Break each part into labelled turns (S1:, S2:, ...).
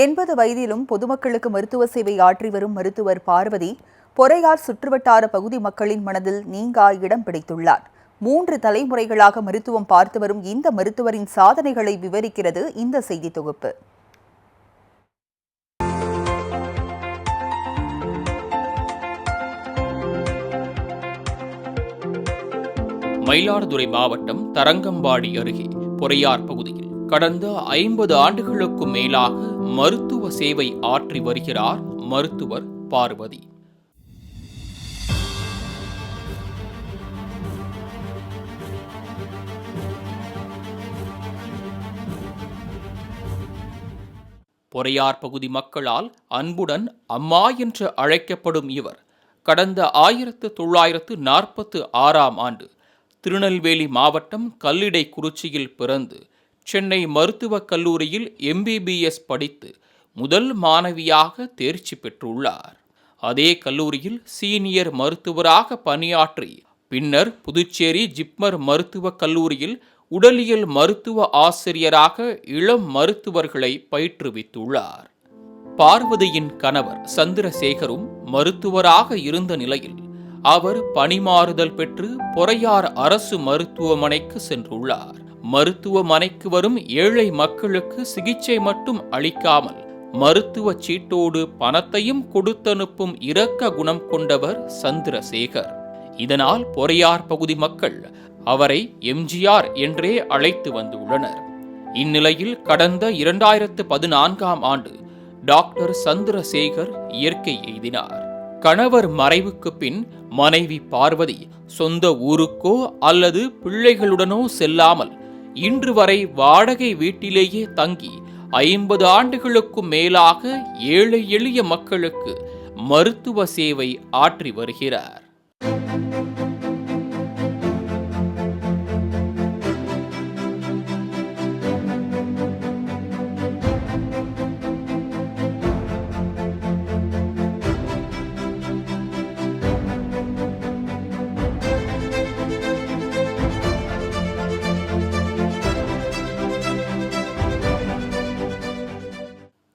S1: எண்பது வயதிலும் பொதுமக்களுக்கு மருத்துவ சேவை ஆற்றி வரும் மருத்துவர் பார்வதி பொறையார் சுற்றுவட்டார பகுதி மக்களின் மனதில் நீங்கா இடம் பிடித்துள்ளார். மூன்று தலைமுறைகளாக மருத்துவம் பார்த்து வரும் இந்த மருத்துவரின் சாதனைகளை விவரிக்கிறது இந்த செய்தி தொகுப்பு.
S2: மயிலாடுதுறை மாவட்டம் தரங்கம்பாடி அருகே பொறையார் பகுதியில் கடந்த ஐம்பது ஆண்டுகளுக்கும் மேலாக மருத்துவ சேவை ஆற்றி வருகிறார் மருத்துவர் பார்வதி. பொறையார் பகுதி மக்களால் அன்புடன் அம்மா என்று அழைக்கப்படும் இவர் கடந்த ஆயிரத்து தொள்ளாயிரத்து நாற்பத்து ஆறாம் ஆண்டு திருநெல்வேலி மாவட்டம் கல்லிடை குறிச்சியில் பிறந்து சென்னை மருத்துவக் கல்லூரியில் எம்பிபிஎஸ் படித்து முதல் மாணவியாக தேர்ச்சி பெற்றுள்ளார். அதே கல்லூரியில் சீனியர் மருத்துவராக பணியாற்றி பின்னர் புதுச்சேரி ஜிப்மர் மருத்துவக் கல்லூரியில் உடலியல் மருத்துவ ஆசிரியராக இளம் மருத்துவர்களை பயிற்றுவித்துள்ளார். பார்வதியின் கணவர் சந்திரசேகரும் மருத்துவராக இருந்த நிலையில் அவர் பணிமாறுதல் பெற்று பொறையார் அரசு மருத்துவமனைக்கு சென்றுள்ளார். மருத்துவமனைக்கு வரும் ஏழை மக்களுக்கு சிகிச்சை மட்டும் அளிக்காமல் மருத்துவ சீட்டோடு பணத்தையும் கொடுத்தனுப்பும் இரக்க குணம் கொண்டவர் சந்திரசேகர். இதனால் பொறையார் பகுதி மக்கள் அவரை எம்ஜிஆர் என்றே அழைத்து வந்துள்ளனர். இந்நிலையில் கடந்த இரண்டாயிரத்து பதினான்காம் ஆண்டு டாக்டர் சந்திரசேகர் இயற்கை எய்தினார். கணவர் மறைவுக்கு பின் மனைவி பார்வதி சொந்த ஊருக்கோ அல்லது பிள்ளைகளுடனோ செல்லாமல் இன்று வரை வாடகை வீட்டிலேயே தங்கி ஐம்பது ஆண்டுகளுக்கும் மேலாக ஏழை எளிய மக்களுக்கு மருத்துவ சேவை ஆற்றி வருகிறார்.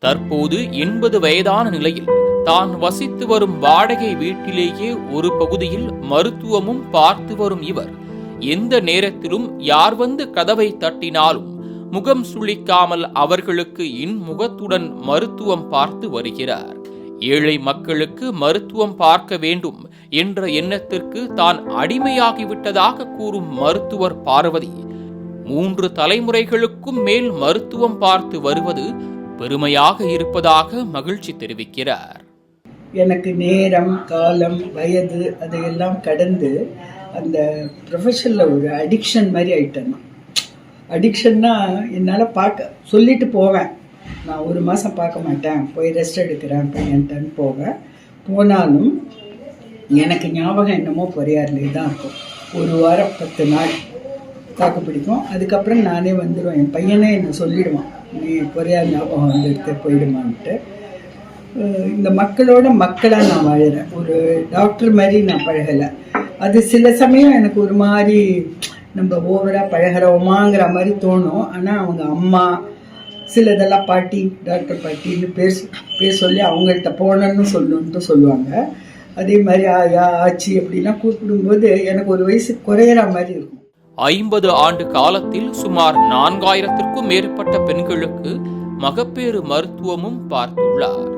S2: தற்போது எண்பது வயதான நிலையில் தான் வசித்து வரும் வாடகை வீட்டிலேயே ஒரு பகுதியில் மருத்துவமும் பார்த்து வரும் இவர். எந்த நேரத்திலும் யார் வந்து கதவை தட்டினாலும் முகம் சுளிக்காமல் அவர்களுக்கு இன்முகத்துடன் மருத்துவம் பார்த்து வருகிறார். ஏழை மக்களுக்கு மருத்துவம் பார்க்க வேண்டும் என்ற எண்ணத்திற்கு தான் அடிமையாகிவிட்டதாக கூறும் மருத்துவர் பார்வதி மூன்று தலைமுறைகளுக்கும் மேல் மருத்துவம் பார்த்து வருவது பெருமையாக இருப்பதாக மகிழ்ச்சி தெரிவிக்கிறார்.
S3: எனக்கு நேரம் காலம் வயது அதையெல்லாம் கடந்து அந்த ப்ரொஃபஷனில் ஒரு அடிக்ஷன் மாதிரி ஆயிட்டேன் அடிக்ஷன்னா என்னால் பார்க்க சொல்லிட்டு போவேன். நான் ஒரு மாதம் பார்க்க மாட்டேன். போய் ரெஸ்ட் எடுக்கிறேன் பையன்ட்டன்னு போவேன். போனாலும் எனக்கு ஞாபகம் என்னமோ பொறையாறுலேயே தான் இருக்கும். ஒரு வாரம் பத்து நாள் தாக்கு பிடிக்கும். அதுக்கப்புறம் நானே வந்துடுவேன் என் பையனே என்னை சொல்லிடுவான். நீ பொறையார் ஞாபகம் வந்துட்டு போயிடுமான்ட்டு இந்த மக்களோட மக்களாக நான் வாழறேன் ஒரு டாக்டர் மாதிரி நான் பழகலை அது சில சமயம் எனக்கு ஒரு மாதிரி நம்ம ஓவராக பழகிறோமாங்கிற மாதிரி தோணும் ஆனால் அவங்க அம்மா சிலதெல்லாம் பாட்டி டாக்டர் பாட்டின்னு பேர் பேர் சொல்லி அவங்கள்ட்ட போனேன்னு சொல்லணுன்ட்டு சொல்லுவாங்க அதே மாதிரி ஆயா ஆச்சி அப்படிலாம் கூப்பிடும்போது எனக்கு ஒரு வயசு குறையிற மாதிரி இருக்கும்
S2: ஐம்பது ஆண்டு காலத்தில் சுமார் நான்காயிரத்திற்கும் மேற்பட்ட பெண்களுக்கு மகப்பேறு மருத்துவமும் பார்த்துள்ளார்.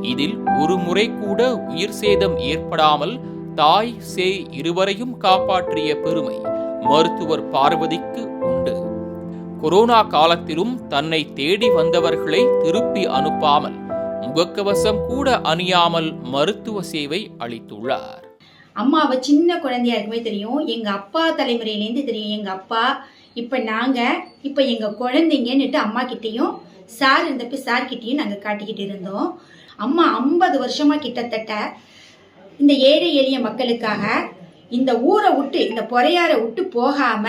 S2: இதில் ஒரு முறை கூட உயிர் சேதம் ஏற்படாமல் தாய் சே இருவரையும் காப்பாற்றிய பெருமை மருத்துவர் பார்வதிக்கு உண்டு. கொரோனா காலத்திலும் தன்னை தேடி வந்தவர்களை திருப்பி அனுப்பாமல் முகக்கவசம் கூட அணியாமல் மருத்துவ சேவை அளித்துள்ளார்.
S4: அம்மாவை சின்ன குழந்தையா இருக்குமே தெரியும் எங்க அப்பா தலைமுறையிலேருந்து தெரியும் எங்க அப்பா இப்ப நாங்க இப்ப எங்க குழந்தைங்கன்னுட்டு அம்மா கிட்டேயும் சார் இருந்தப்ப சார் கிட்டேயும் நாங்க காட்டிக்கிட்டு இருந்தோம். அம்மா ஐம்பது வருஷமா கிட்டத்தட்ட இந்த ஏழை எளிய மக்களுக்காக இந்த ஊரை விட்டு இந்த பொறையாரை விட்டு போகாம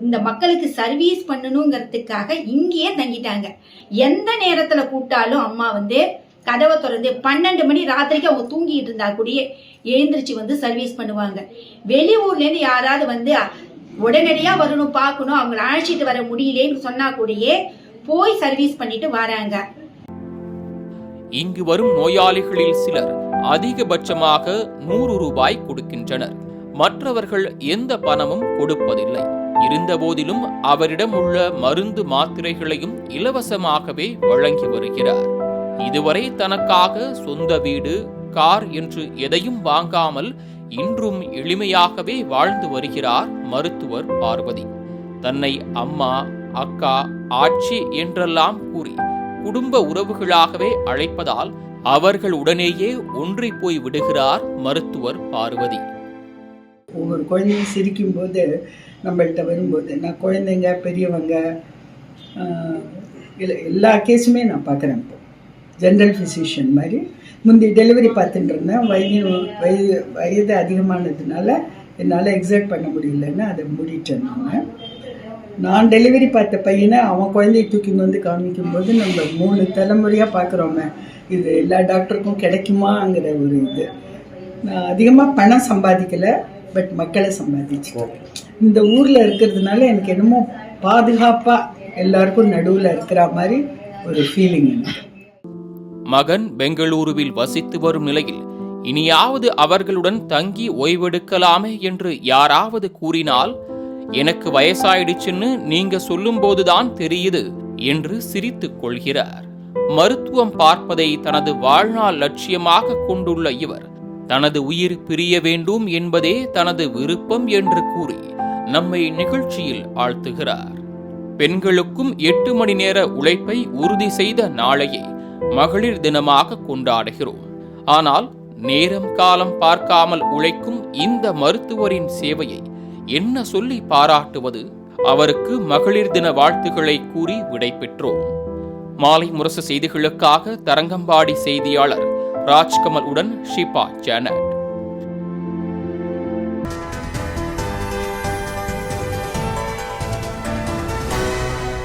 S4: இந்த மக்களுக்கு சர்வீஸ் பண்ணணுங்கிறதுக்காக இங்கேயே தங்கிட்டாங்க. எந்த நேரத்துல கூப்பிட்டாலும் அம்மா வந்து கதவை திறந்து பன்னெண்டு மணி ராத்திரிக்கு அவங்க தூங்கிட்டு இருந்தா கூடயே எழுந்திரிச்சு வந்து சர்வீஸ் பண்ணுவாங்க. வெளியூர்லேருந்து யாராவது வந்து உடனடியா வரணும் பார்க்கணும் அவங்கள அழைச்சிட்டு வர முடியலேன்னு சொன்னா கூடயே போய் சர்வீஸ் பண்ணிட்டு வராங்க.
S2: இங்கு வரும் நோயாளிகளில் சிலர் அதிகபட்சமாக நூறு ரூபாய் கொடுக்கின்றனர். மற்றவர்கள் எந்த பணமும் கொடுப்பதில்லை. இருந்தபோதிலும் அவரிடம் உள்ள மருந்து மாத்திரைகளையும் இலவசமாகவே வழங்கி வருகிறார். இதுவரை தனக்காக சொந்த வீடு கார் என்று எதையும் வாங்காமல் இன்றும் எளிமையாகவே வாழ்ந்து வருகிறார் மருத்துவர் பார்வதி. தன்னை அம்மா அக்கா ஆட்சி என்றெல்லாம் கூறி குடும்ப உறவுகளாகவே அழைப்பதால் அவர்கள் உடனேயே ஒன்றி போய் விடுகிறார் மருத்துவர் பார்வதி.
S3: ஒவ்வொரு குழந்தையும் சிரிக்கும்போது நம்மள்கிட்ட வரும்போது நான் குழந்தைங்க பெரியவங்க எல்லா கேஸுமே நான் பார்க்குறேன் ஜென்ரல் ஃபிசிஷியன் மாதிரி. முந்தி டெலிவரி பார்த்துட்டு இருந்தேன் வயது வயது வயது அதிகமானதுனால என்னால் எக்ஸாக்ட் பண்ண முடியலன்னு அதை மூடிட்டேன் நான். நான் டெலிவரி பார்த்த பையனை அவன் குழந்தையை தூக்கின்னு வந்து காமிக்கும்போது நம்ம மூணு தலைமுறையாக பார்க்குறோமே. இது எல்லா டாக்டருக்கும் கிடைக்குமாங்கிற ஒரு இது. நான் அதிகமாக பணம் சம்பாதிக்கலை பட் மக்களை சம்பாதிச்சிட்டேன். இந்த ஊரில் இருக்கிறதுனால எனக்கு என்னமோ பாதுகாப்பாக எல்லாருக்கும் நடுவில் இருக்கிற மாதிரி ஒரு ஃபீலிங் எனக்கு.
S2: மகன் பெங்களூருவில் வசித்து வரும் நிலையில் இனியாவது அவர்களுடன் தங்கி ஓய்வெடுக்கலாமே என்று யாராவது கூறினால் எனக்கு வயசாயிடுச்சுன்னு நீங்க சொல்லும்போதுதான் தெரியுது என்று சிரித்துக் கொள்கிறார். மருத்துவம் பார்ப்பதை தனது வாழ்நாள் லட்சியமாக கொண்டுள்ள இவர் தனது உயிர் பிரிய வேண்டும் என்பதே தனது விருப்பம் என்று கூறி நம்மை நிகழ்ச்சியில் ஆழ்த்துகிறார். பெண்களுக்கும் எட்டு மணி நேர உழைப்பை உறுதி செய்த நாளையே மகளிர் தினமாக கொண்டாடுகிறோம். ஆனால் நேரம் காலம் பார்க்காமல் உழைக்கும் இந்த மருத்துவரின் சேவையை என்ன சொல்லி பாராட்டுவது? அவருக்கு மகளிர் தின வாழ்த்துக்களை கூறி விடை பெற்றோம் மாலை முரசு செய்திகளுக்காக தரங்கம்பாடி செய்தியாளர் ராஜ்கமல் உடன் ஷிபா ஜானட்